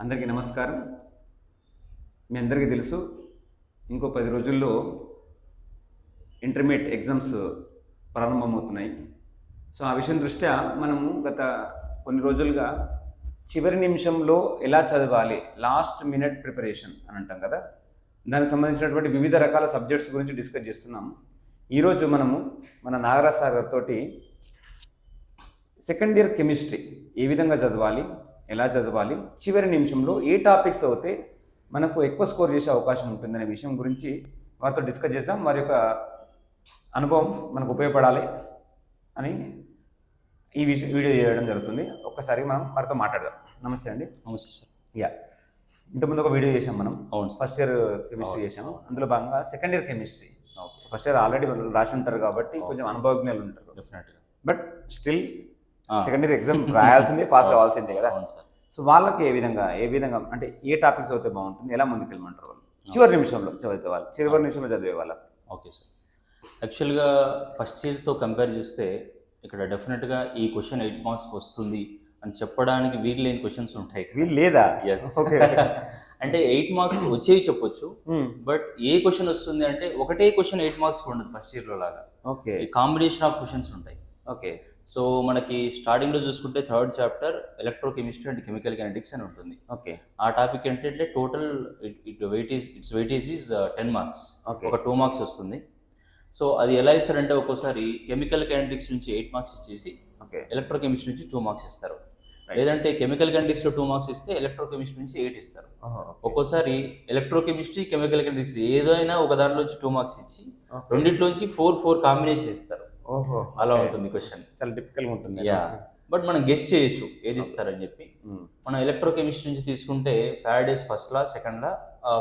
అందరికీ నమస్కారం. మీ అందరికీ తెలుసు ఇంకో పది రోజుల్లో ఇంటర్మీడియట్ ఎగ్జామ్స్ ప్రారంభమవుతున్నాయి. సో ఆ విషయం దృష్ట్యా మనము గత కొన్ని రోజులుగా చివరి నిమిషంలో ఎలా చదవాలి లాస్ట్ మినిట్ ప్రిపరేషన్ అని అంటాం కదా? దానికి సంబంధించినటువంటి వివిధ రకాల సబ్జెక్ట్స్ గురించి డిస్కస్ చేస్తున్నాము ఈరోజు మనము మన నాగరాజ్ సార్ గారితో సెకండ్ ఇయర్ కెమిస్ట్రీ ఏ విధంగా చదవాలి ఎలా చదవాలి? చివరి నిమిషంలో ఏ టాపిక్స్ అవుతే మనకు ఎక్కువ స్కోర్ చేసే అవకాశం ఉంటుందనే విషయం గురించి వారితో డిస్కస్ చేసాం వారి యొక్క అనుభవం మనకు ఉపయోగపడాలి అని ఈ విషయం వీడియో చేయడం జరుగుతుంది. ఒక్కసారి మనం వారితో మాట్లాడదాం. నమస్తే అండి. నమస్తే సార్. యా. ఇంతకుముందు ఒక వీడియో చేసాం మనం. అవును ఫస్ట్ ఇయర్ కెమిస్ట్రీ చేసాము అందులో భాగంగా second year chemistry. First year already రాసి ఉంటారు కాబట్టి కొంచెం అనుభవజ్ఞులు ఉంటారు. డెఫినెట్గా బట్ స్టిల్ ఆ. సెకండ్ ఇయర్ ఎగ్జామ్ రాయాల్సిందే పాస్ కావాల్సిందే కదా. సో వాళ్ళకి ఏ విధంగా ఏ విధంగా అంటే ఏ టాపిక్స్ అయితే బాగుంటుంది ఎలా ముందుకు వెళ్ళమంటారు వాళ్ళు చివరి నిమిషంలో చదివితే వాళ్ళు చివరి నిమిషంలో చదివే వాళ్ళ. Okay sir. యాక్చువల్గా ఫస్ట్ ఇయర్తో కంపేర్ చేస్తే ఇక్కడ డెఫినెట్గా ఈ క్వశ్చన్ ఎయిట్ మార్క్స్కి వస్తుంది అని చెప్పడానికి వీలు లేని క్వశ్చన్స్ ఉంటాయి వీళ్ళు లేదా? Yes okay. అంటే ఎయిట్ మార్క్స్ వచ్చేవి చెప్పొచ్చు బట్ ఏ క్వశ్చన్ వస్తుంది అంటే ఒకటే క్వశ్చన్ ఎయిట్ మార్క్స్ ఉండదు ఫస్ట్ ఇయర్లో లాగా. ఓకే. కాంబినేషన్ ఆఫ్ క్వశ్చన్స్ ఉంటాయి. ఓకే. సో మనకి స్టార్టింగ్లో చూసుకుంటే third chapter electrochemistry and chemical kinetics అని ఉంటుంది. ఓకే. ఆ టాపిక్ ఏంటంటే total it weightage it's weightage is ten marks ఒక టూ మార్క్స్ వస్తుంది. సో అది ఎలా ఇస్తారంటే ఒక్కోసారి కెమికల్ కైనటిక్స్ నుంచి ఎయిట్ మార్క్స్ ఇచ్చేసి ఓకే. ఎలక్ట్రోకెమిస్ట్రీ నుంచి టూ మార్క్స్ ఇస్తారు. లేదంటే కెమికల్ కైనటిక్స్లో టూ మార్క్స్ ఇస్తే ఎలక్ట్రోకెమిస్ట్రీ నుంచి ఎయిట్ ఇస్తారు. ఒక్కోసారి ఎలక్ట్రోకెమిస్ట్రీ కెమికల్ కైనటిక్స్ ఏదైనా ఒక దాంట్లోంచి టూ మార్క్స్ ఇచ్చి రెండిట్లోంచి ఫోర్ ఫోర్ కాంబినేషన్ ఇస్తారు. ఓహో అలా ఉంటుంది క్వశ్చన్ చాలా డిఫికల్గా ఉంటుంది. యా బట్ మనం గెస్ట్ చేయొచ్చు ఏది ఇస్తారని చెప్పి. Mm. మనం ఎలక్ట్రోకెమిస్ట్రీ నుంచి తీసుకుంటే Faraday's first law second law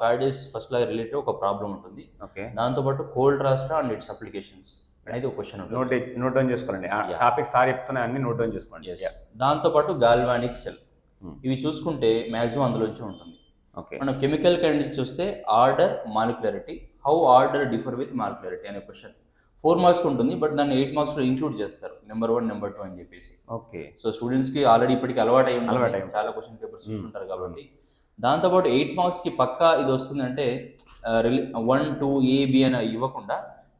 Faraday's first law related ఒక ప్రాబ్లం ఉంటుంది. ఓకే దాంతోపాటు కోల్డ్ రాస్ట్రా అండ్ ఇట్స్ అప్లికేషన్స్ అనేది ఒక క్వశ్చన్ నోట్ నోట్ డౌన్ చేసుకోండి. టాపిక్ సార్ చెప్తున్నా అన్ని నోట్ డౌన్ చేసుకోండి. దాంతోపాటు గాల్వానిక్ సెల్ Hmm. ఇవి చూసుకుంటే మ్యాక్సిమం అందులోంచి ఉంటుంది. ఓకే మనం కెమికల్ కైండిస్ చూస్తే order molecularity how order differ with molecularity అనే క్వశ్చన్ ఫోర్ మార్క్స్ ఉంటుంది బట్ దాన్ని ఎయిట్ మార్క్స్లో ఇంక్లూడ్ చేస్తారు. నెంబర్ వన్ నెంబర్ టూ అని చెప్పేసి. ఓకే. సో స్టూడెంట్స్కి ఆల్రెడీ ఇప్పటికి అలవాటు అయి ఉంటుంది. అలవాటు. చాలా క్వశ్చన్ పేపర్స్. చూస్తుంటారు కాబట్టి. దాంతోపాటు ఎయిట్ మార్క్స్కి పక్కా ఇది వస్తుందంటే వన్ టూ ఏ బి అని ఇవ్వకుండా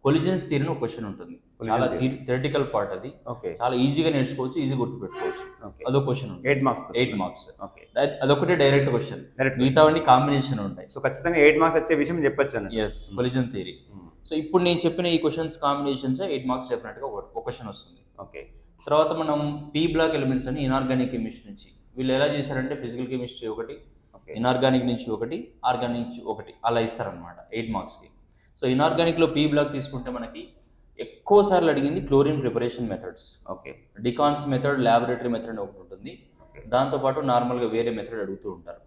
కొలిజన్స్ థియరీ ఒక క్వశ్చన్ ఉంటుంది. చాలా. థియరిటికల్ పార్ట్ అది. ఓకే. చాలా ఈజీగా నేర్చుకోవచ్చు ఈజీ గుర్తుపెట్టుకోవచ్చు. ఓకే. అదొక question eight marks eight marks. Okay. అదొకటే డైరెక్ట్ క్వశ్చన్. డైరెక్ట్ మిగతావన్నీ కాంబినేషన్ ఉంటాయి. సో ఖచ్చితంగా ఎయిట్ మార్క్స్ వచ్చే విషయం చెప్పొచ్చు ఎస్ కొలిజన్ థియరీ. సో ఇప్పుడు నేను చెప్పిన ఈ క్వశ్చన్స్ కాంబినేషన్స్ ఎయిట్ మార్క్స్ డెఫినెట్గా ఒక క్వశ్చన్ వస్తుంది. ఓకే తర్వాత మనం పీ బ్లాక్ ఎలిమెంట్స్ అని ఇనార్గానిక్ కెమిస్ట్రీ నుంచి. వీళ్ళు ఎలా చేశారంటే ఫిజికల్ కెమిస్ట్రీ ఒకటి ఓకే ఇనార్గానిక్ నుంచి ఒకటి ఆర్గానిక్ నుంచి ఒకటి అలా ఇస్తారనమాట ఎయిట్ మార్క్స్కి సో ఇనార్గానిక్లో పీ బ్లాక్ తీసుకుంటే మనకి ఎక్కువ సార్లు అడిగింది chlorine preparation methods okay Deacon's method laboratory method ఒకటి ఉంటుంది. దాంతోపాటు నార్మల్గా వేరే మెథడ్ అడుగుతూ ఉంటారు.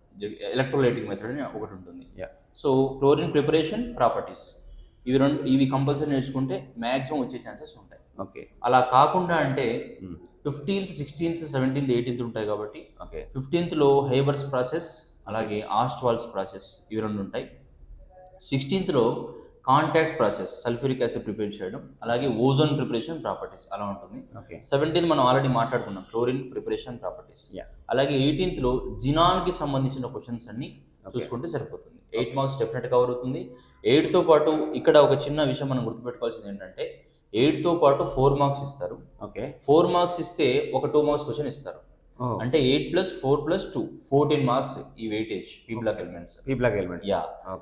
ఎలక్ట్రోలైటిక్ మెథడ్ అని ఒకటి ఉంటుంది. సో క్లోరిన్ ప్రిపరేషన్ ప్రాపర్టీస్ ఇవి రెండు ఇవి కంపల్సరీ నేర్చుకుంటే మ్యాక్సిమం వచ్చే ఛాన్సెస్ ఉంటాయి. ఓకే. అలా కాకుండా అంటే. ఫిఫ్టీన్త్ సిక్స్టీన్త్ సెవెంటీన్త్ ఎయిటీన్త్ ఉంటాయి కాబట్టి ఓకే. ఫిఫ్టీన్త్లో హైబర్స్ ప్రాసెస్ అలాగే ఆస్ట్వాల్స్ ప్రాసెస్ ఇవి రెండు ఉంటాయి. సిక్స్టీన్త్లో contact process sulphuric acid prepare చేయడం అలాగే ఓజోన్ ప్రిపరేషన్ ప్రాపర్టీస్ అలా ఉంటుంది. ఓకే. సెవెంటీన్త్ మనం ఆల్రెడీ మాట్లాడుకున్నాం క్లోరిన్ ప్రిపరేషన్ ప్రాపర్టీస్. అలాగే ఎయిటీన్త్లో జినాన్కి సంబంధించిన క్వశ్చన్స్ అన్ని చూసుకుంటే సరిపోతుంది. ఎయిట్ మార్క్స్ డెఫినెట్ కవర్ అవుతుంది. ఎయిట్తో పాటు ఇక్కడ ఒక చిన్న విషయం మనం గుర్తుపెట్టుకోవాల్సింది ఏంటంటే ఎయిట్తో పాటు ఫోర్ మార్క్స్ ఇస్తారు. ఓకే ఫోర్ మార్క్స్ ఇస్తే ఒక టూ మార్క్స్ క్వశ్చన్ ఇస్తారు. అంటే eight plus four plus two fourteen marks ఈ వెయిటేజ్ ఈ block elements P block elements yeah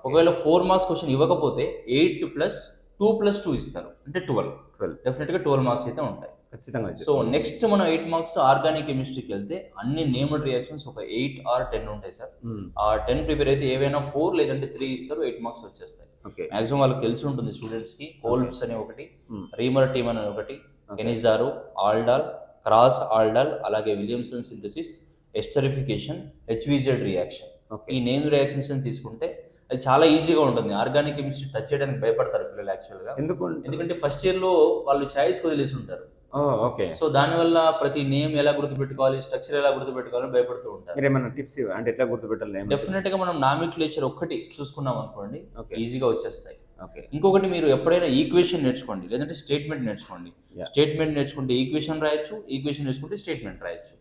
ఒకవేళ ఫోర్ మార్క్స్ క్వశ్చన్ ఇవ్వకపోతే eight plus two plus two ఇస్తారు. అంటే ట్వెల్వ్ ట్వెల్వ్ డెఫినెట్గా ట్వెల్వ్ మార్క్స్ అయితే ఉంటాయి. ఖచ్చితంగా సో నెక్స్ట్ మనం ఎయిట్ మార్క్స్ ఆర్గానిక్ కెమిస్ట్రీకి వెళ్తే అన్ని నేమ్డ్ రియాక్షన్స్ ఒక ఎయిట్ ఆర్ టెన్ ఉంటాయి సార్. మ్మ్. ఆ టెన్ ప్రిపేర్ అయితే ఏవైనా ఫోర్ లేదంటే త్రీ ఇస్తారు ఎయిట్ మార్క్స్ వచ్చేస్తాయి. ఓకే మాక్సిమం వాళ్ళకి తెలిసి ఉంటుంది స్టూడెంట్స్కి. హోల్బ్స్ అనే ఒకటి. రీమర్ టీమ్ అనే ఒకటి. కెనిజారు ఆల్డాల్ క్రాస్ ఆల్డాల్ అలాగే Williamson synthesis esterification HVZ reaction okay ఈ నేమ్ రియాక్షన్స్ తీసుకుంటే అది చాలా ఈజీగా ఉంటుంది. ఆర్గానిక్ కెమిస్ట్రీ టచ్ చేయడానికి భయపడతారు పిల్లలు యాక్చువల్గా ఎందుకు ఎందుకంటే ఫస్ట్ ఇయర్లో వాళ్ళు చాయిస్ వదిలేసి ఉంటారు. ఓకే. సో దానివల్ల ప్రతి నేమ్ ఎలా గుర్తుపెట్టుకోవాలి స్ట్రక్చర్ ఎలా గుర్తుపెట్టుకోవాలని భయపడుతూ ఉంటారు. మీరు ఏమైనా టిప్స్ అంటే ఎట్లా గుర్తుపెట్టాలి? డెఫినెట్గా మనం నామిక్లేచర్ ఒక్కటి చూసుకున్నాం అనుకోండి ఈజీగా వచ్చేస్తాయి. ఓకే. ఇంకొకటి మీరు ఎప్పుడైనా ఈక్వేషన్ నేర్చుకోండి లేదంటే స్టేట్మెంట్ నేర్చుకోండి. స్టేట్మెంట్ నేర్చుకుంటే ఈక్వేషన్ రాయొచ్చు ఈక్వేషన్ నేర్చుకుంటే స్టేట్మెంట్ రాయొచ్చు.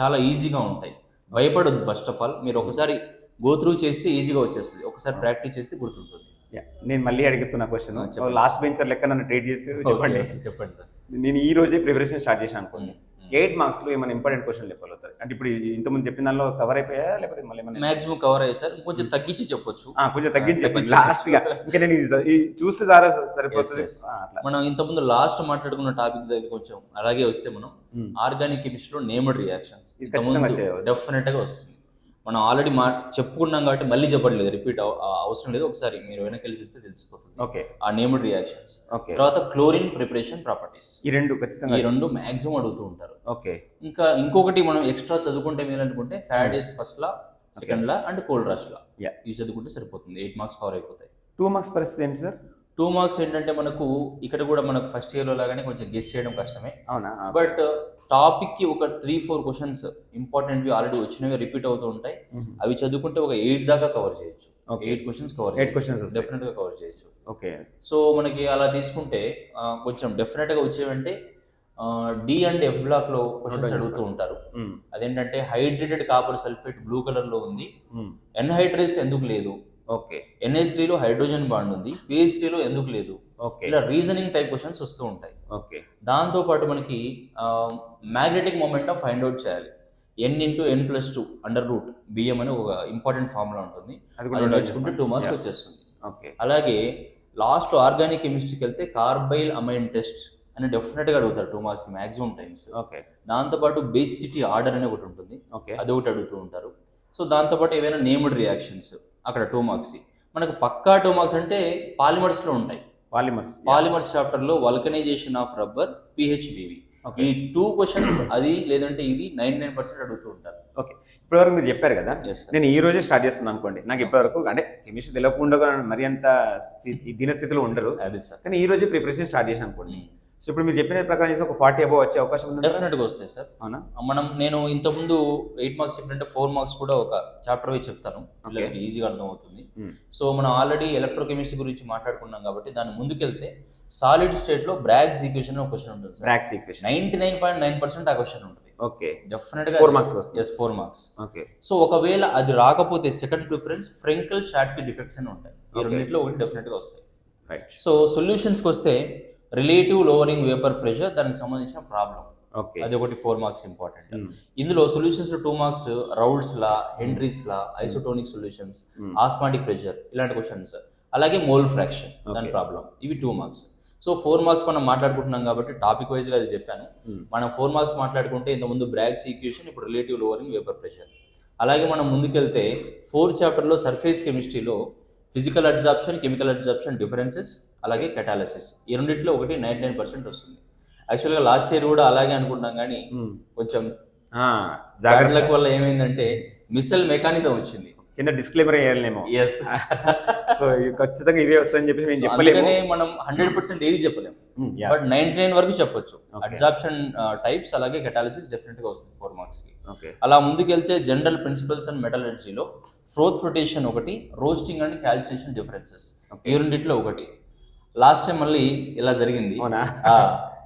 చాలా ఈజీగా ఉంటాయి. భయపడొద్దు ఫస్ట్ ఆఫ్ ఆల్ మీరు ఒకసారి గో త్రూ చేస్తే ఈజీగా వచ్చేస్తుంది ఒకసారి ప్రాక్టీస్ చేస్తే గుర్తుంటుంది. నేను మళ్ళీ అడుగుతున్న క్వశ్చన్. లాస్ట్ బెంచర్ లెక్క నన్ను ట్రీట్ చేసి చెప్పండి. చెప్పండి సార్. నేను ఈ రోజే ప్రిపరేషన్ స్టార్ట్ చేశాను అనుకోండి. ఎయిట్ మార్క్స్లో ఏమైనా ఇంపార్టెంట్ క్వశ్చన్ చెప్పగలుగుతారు అంటే ఇప్పుడు ఇంతకుముందు చెప్పిన దానిలో కవర్ అయిపోయా? లేకపోతే మళ్ళీ మాక్సిమం కవర్ అయ్యాయి సార్. కొంచెం తగ్గించి చెప్పొచ్చు. కొంచెం తగ్గించి చెప్పండి. లాస్ట్గా ఇంకా నేను చూస్తే సారా సరిపోతుంది. మనం ఇంతకుముందు లాస్ట్ మాట్లాడుకున్న టాపిక్ దగ్గర కొంచెం అలాగే వస్తే మనం. ఆర్గానిక్ కెమిస్ట్రీలో నేమ్డ్ రియాక్షన్స్. డెఫినెట్గా వస్తుంది. మనం ఆల్రెడీ మా చెప్పుకున్నాం కాబట్టి మళ్ళీ చెప్పట్లేదు రిపీట్ అవసరం లేదు. ఒకసారి మీరు వెనకెళ్ళి చూస్తే తెలిసిపోతుంది. ఓకే. ఆ నేమ్డ్ రియాక్షన్స్. ఓకే. తర్వాత క్లోరిన్ ప్రిపరేషన్ ప్రాపర్టీస్. ఈ రెండు ఖచ్చితంగా. ఈ రెండు మాక్సిమం అడుగుతూ ఉంటారు. ఓకే. ఇంకా ఇంకొకటి మనం ఎక్స్ట్రా చదువుకుంటే మీరు అనుకుంటే Faraday's first law second law and cold రష్ లా. ఇవి చదువుకుంటే సరిపోతుంది. ఎయిట్ మార్క్స్ కవర్ అయిపోతాయి. టూ మార్క్స్ పరిస్థితి ఏంటి సార్? టూ మార్క్స్ ఏంటంటే మనకు ఇక్కడ కూడా మనకు ఫస్ట్ ఇయర్లో లాగానే కొంచెం గెస్ చేయడం కష్టమే. అవునా? బట్ టాపిక్కి ఒక త్రీ ఫోర్ క్వశ్చన్స్ ఇంపార్టెంట్వి ఆల్రెడీ వచ్చినవి రిపీట్ అవుతూ ఉంటాయి. అవి చదువుకుంటే ఒక ఎయిట్ దాకా కవర్ చేయొచ్చు. Eight questions cover Eight questions వస్తాయి. డెఫినెట్గా కవర్ చేయొచ్చు. ఓకే. సో మనకి అలా తీసుకుంటే కొంచెం డెఫినెట్గా వచ్చేవంటే డి అండ్ ఎఫ్ బ్లాక్లో క్వశ్చన్స్ అడుగుతూ ఉంటారు. అదేంటంటే హైడ్రేటెడ్ కాపర్ సల్ఫేట్ బ్లూ కలర్లో ఉంది. ఎన్హైడ్రేస్ ఎందుకు లేదు? ఓకే. ఎన్హెచ్ త్రీలో హైడ్రోజన్ బాండ్ ఉంది పిహెచ్ త్రీలో ఎందుకు లేదు? ఓకే. ఇలా రీజనింగ్ టైప్ క్వశ్చన్స్ వస్తూ ఉంటాయి. ఓకే. దాంతో పాటు మనకి మ్యాగ్నెటిక్ మూమెంట్ ఫైండ్ అవుట్ చేయాలి. N into N plus two under root B M అని ఒక ఇంపార్టెంట్ ఫార్ములా ఉంటుంది. అది నేర్చుకుంటే. Two marks. వచ్చేస్తుంది. ఓకే. అలాగే లాస్ట్ ఆర్గానిక్ కెమిస్ట్రీకి వెళ్తే కార్బైల్ అమైన్ టెస్ట్ అని డెఫినెట్గా అడుగుతారు two marks maximum times. Okay. దాంతోపాటు బేసిసిటీ ఆర్డర్ అని ఒకటి ఉంటుంది. ఓకే. అది ఒకటి అడుగుతూ ఉంటారు. సో దాంతోపాటు ఏవైనా నేమ్డ్ రియాక్షన్స్? అక్కడ టూ మార్క్స్ మనకు పక్కా టూ మార్క్స్ అంటే పాలిమర్స్లో ఉంటాయి. పాలిమర్స్ పాలిమర్స్ చాప్టర్లో vulcanisation of rubber PHBV okay. ఈ టూ క్వశ్చన్స్ అది లేదంటే ఇది నైన్టీ నైన్ పర్సెంట్ అడుగుతూ ఉంటారు. ఓకే. ఇప్పటివరకు మీరు చెప్పారు కదా. నేను ఈ రోజే స్టార్ట్ చేస్తున్నాను అనుకోండి. నాకు ఇప్పటివరకు అంటే కెమిస్ట్రీ తెలియకుండా మరి అంత దీనస్థితిలో ఉండరు. అది సార్ కానీ ఈ రోజే ప్రిపరేషన్ స్టార్ట్ చేశాను అనుకోండి. సో ఇప్పుడు మీరు చెప్పిన ప్రకారం చేసి ఒక ఫార్టీ అబౌవ్ వచ్చే అవకాశం ఉంది డెఫినెట్గా వస్తాయి సార్ అవునా? మనం నేను ఇంతకుముందు ఎయిట్ మార్క్స్ చెప్పినట్టే ఫోర్ మార్క్స్ కూడా ఒక చాప్టర్ వైజ్ చెప్తాను. పిల్లలకి ఈజీగా అర్థమవుతుంది. Hmm. సో మనం ఆల్రెడీ ఎలక్ట్రోకెమిస్ట్రీ గురించి మాట్లాడుకున్నాం కాబట్టి దాని ముందుకెళ్తే సాలిడ్ స్టేట్లో బ్రాగ్స్ ఈక్వేషన్ ఒక క్వశ్చన్ ఉంటుంది sir Bragg's equation ninety nine point nine percent ఆ క్వశ్చన్ ఉంటుంది. ఓకే. డెఫినెట్గా Four marks వస్తుంది. Yes four marks okay. So ఒకవేళ అది రాకపోతే సెకండ్ ప్రిఫరెన్స్ ఫ్రెంకల్ షార్ట్కి డిఫెక్ట్స్ అని ఉంటాయి. ఈ. రెండింటిలో ఒకటి డెఫినెట్గా వస్తాయి. రైట్ సో సొల్యూషన్స్కి వస్తే రిలేటివ్ లోవరింగ్ వేపర్ ప్రెషర్ దానికి సంబంధించిన ప్రాబ్లం ఓకే అది ఒకటి ఫోర్ మార్క్స్ ఇంపార్టెంట్. ఇందులో solutions two marks Raoult's law Henry's law isotonic solutions. Osmotic pressure ఇలాంటి క్వశ్చన్స్ అలాగే మోల్ ఫ్రాక్షన్ దాని. ప్రాబ్లం ఇవి two marks so four marks మనం మాట్లాడుకుంటున్నాం కాబట్టి టాపిక్ వైజ్గా అది చెప్పాను Hmm. మనం ఫోర్ మార్క్స్ మాట్లాడుకుంటే ఇంతకుముందు బ్రాగ్స్ ఈక్వేషన్ ఇప్పుడు రిలేటివ్ లోవరింగ్ వేపర్ ప్రెషర్ అలాగే మనం ముందుకెళ్తే ఫోర్త్ చాప్టర్లో సర్ఫేస్ కెమిస్ట్రీలో physical adsorption chemical adsorption differences అలాగే కెటాలసిస్ ఈ రెండిట్లో ఒకటి నైంటీ నైన్ పర్సెంట్ వస్తుంది. యాక్చువల్గా లాస్ట్ ఇయర్ కూడా అలాగే అనుకుంటాం కానీ కొంచెం జాగ్రత్త. జాగ్రత్తల వల్ల ఏమైందంటే మిసల్ మెకానిజం వచ్చింది. కింద డిస్క్లైమర్ వేయాలేమో ఎస్ సో ఖచ్చితంగా ఇదే వస్తుందని చెప్పి మేము చెప్పలేము. మనం హండ్రెడ్ పర్సెంట్ ఏది చెప్పలేము. బట్ నైన్టీ నైన్ వరకు చెప్పొచ్చు. అడ్జాప్షన్ టైప్స్ అలాగే కెటాలిసిస్ డెఫినెట్గా వస్తుంది ఫోర్ మార్క్స్కి. అలా ముందుకెళ్తే జనరల్ ప్రిన్సిపల్స్ అండ్ మెటలర్జీలో ఫ్రోత్ ఫ్లోటేషన్ ఒకటి రోస్టింగ్ అండ్ క్యాల్సినేషన్ డిఫరెన్సెస్. ఈ రెండిట్లో ఒకటి. లాస్ట్ టైం మళ్ళీ ఇలా జరిగింది.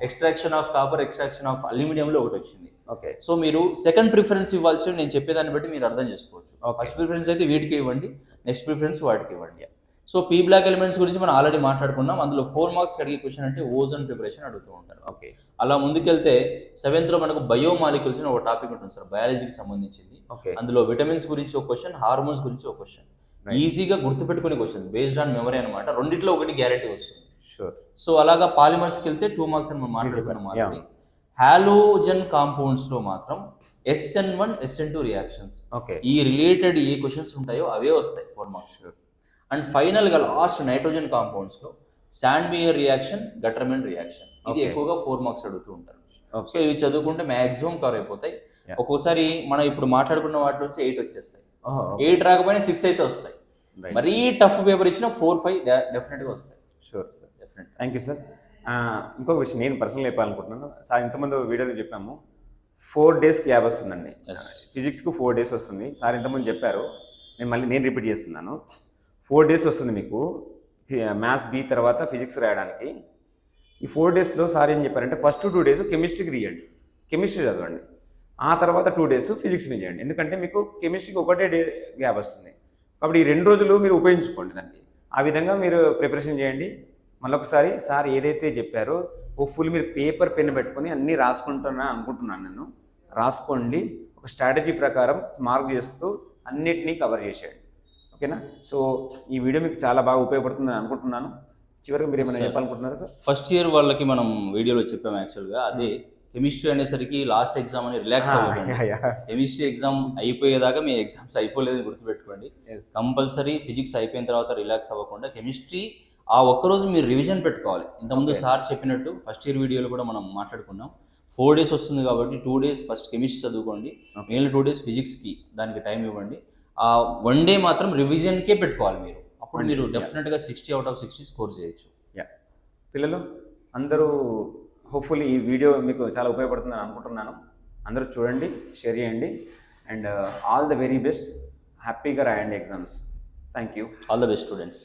Extraction of copper extraction of అల్యూమినియంలో ఒకటి వచ్చింది. ఓకే. సో మీరు సెకండ్ ప్రిఫరెన్స్ ఇవ్వాల్సి నేను చెప్పేదాన్ని బట్టి మీరు అర్థం చేసుకోవచ్చు. ఫస్ట్ ప్రిఫరెన్స్ అయితే వీటికి ఇవ్వండి. నెక్స్ట్ ప్రిఫరెన్స్ వాటికి ఇవ్వండి. సో పీ బ్లాక్ ఎలిమెంట్స్ గురించి మనం ఆల్రెడీ మాట్లాడుకున్నాం. అందులో ఫోర్ మార్క్స్ అడిగే క్వశ్చన్ అంటే ఓజోన్ ప్రిపరేషన్ అడుగుతూ ఉంటారు. ఓకే. అలా ముందుకెళ్తే సెవెంత్లో మనకు బయోమాలిక్యూల్స్ అని ఒక టాపిక్ ఉంటుంది సార్ బయాలజీకి సంబంధించింది. ఓకే. అందులో విటమిన్స్ గురించి ఒక క్వశ్చన్ హార్మోన్స్ గురించి ఒక క్వశ్చన్. ఈజీగా గుర్తుపెట్టుకునే క్వశ్చన్స్ బేస్డ్ ఆన్ మెమరీ అనమాట రెండిట్లో ఒకటి గ్యారెంటీ వస్తుంది. షూర్ సో అలాగా పాలిమర్స్కి వెళ్తే టూ మార్క్స్ అని మనం మాట్లాడుకున్నాం. ఆల్రెడీ హాలోజన్ కాంపౌండ్స్లో మాత్రం SN one SN two reactions okay ఈ రిలేటెడ్ ఏ క్వశ్చన్స్ ఉంటాయో అవే వస్తాయి ఫోర్ మార్క్స్ అండ్ ఫైనల్గా లాస్ట్ నైట్రోజన్ కాంపౌండ్స్లో శాండ్మియర్ రియాక్షన్ గటర్మెన్ రియాక్షన్ ఇది. ఎక్కువగా ఫోర్ మార్క్స్ అడుగుతూ ఉంటారు. సో ఇవి చదువుకుంటే మాక్సిమం కవర్ అయిపోతాయి. ఒక్కోసారి మనం ఇప్పుడు మాట్లాడుకున్న వాటిలో వచ్చి ఎయిట్ వచ్చేస్తాయి. ఎయిట్ రాకపోయినా సిక్స్ అయితే వస్తాయి. మరీ టఫ్ పేపర్ ఇచ్చిన ఫోర్ ఫైవ్ డెఫినెట్గా వస్తాయి. Sure sir definite thank you sir ఇంకొక విషయం నేను పర్సనల్ చెప్పాలనుకుంటున్నాను. సార్ ఇంతకుముందు వీడియోలో చెప్పాము ఫోర్ డేస్కి యాబ్ వస్తుందండి. ఫిజిక్స్కి ఫోర్ డేస్ వస్తుంది. సార్ ఇంతకుముందు చెప్పారు నేను మళ్ళీ నేను రిపీట్ చేస్తున్నాను. ఫోర్ డేస్ వస్తుంది మీకు మ్యాథ్స్ బి తర్వాత ఫిజిక్స్ రాయడానికి. ఈ ఫోర్ డేస్లో సార్ ఏం చెప్పారంటే ఫస్ట్ టూ డేస్ కెమిస్ట్రీకి తీయండి. కెమిస్ట్రీ చదవండి. ఆ తర్వాత టూ డేస్ ఫిజిక్స్ మీద చేయండి. ఎందుకంటే మీకు కెమిస్ట్రీకి ఒకటే డే గ్యాప్ వస్తుంది. కాబట్టి ఈ రెండు రోజులు మీరు ఉపయోగించుకోండి దాన్ని. ఆ విధంగా మీరు ప్రిపరేషన్ చేయండి. మళ్ళొకసారి సార్ ఏదైతే చెప్పారో ఓ ఫుల్ మీరు పేపర్ పెన్ పెట్టుకొని అన్నీ రాసుకుంటున్నా అనుకుంటున్నాను నేను. రాసుకోండి. ఒక స్ట్రాటజీ ప్రకారం మార్క్ చేస్తూ అన్నిటినీ కవర్ చేసేయండి. ఓకేనా? సో ఈ వీడియో మీకు చాలా బాగా ఉపయోగపడుతుందని అనుకుంటున్నాను. చివరికి మీరు ఏమైనా. చెప్పాలనుకుంటున్నారా సార్? ఫస్ట్ ఇయర్ వాళ్ళకి మనం వీడియోలో చెప్పాము యాక్చువల్గా. అదే కెమిస్ట్రీ అనేసరికి లాస్ట్ ఎగ్జామ్ అని రిలాక్స్ అవ్వకండి కెమిస్ట్రీ ఎగ్జామ్ అయిపోయేదాకా మీ ఎగ్జామ్స్ అయిపోలేదని గుర్తుపెట్టుకోండి. కంపల్సరీ ఫిజిక్స్ అయిపోయిన తర్వాత రిలాక్స్ అవ్వకుండా కెమిస్ట్రీ ఆ ఒక్కరోజు మీరు రివిజన్ పెట్టుకోవాలి. ఇంతకుముందు. సార్ చెప్పినట్టు ఫస్ట్ ఇయర్ వీడియోలో కూడా మనం మాట్లాడుకున్నాం. ఫోర్ డేస్ వస్తుంది కాబట్టి టూ డేస్ ఫస్ట్ కెమిస్ట్రీ చదువుకోండి. మిగిలిన టూ డేస్ ఫిజిక్స్కి దానికి టైం ఇవ్వండి. ఆ వన్ డే మాత్రం రివిజన్కే పెట్టుకోవాలి మీరు. అప్పుడు మీరు. డెఫినెట్గా sixty out of sixty score చేయొచ్చు. పిల్లలు అందరూ హోప్ఫుల్లీ ఈ వీడియో మీకు చాలా ఉపయోగపడుతుందని అనుకుంటున్నాను. అందరూ చూడండి షేర్ చేయండి. And all the very best హ్యాపీగా రాయండి exams thank you all the best students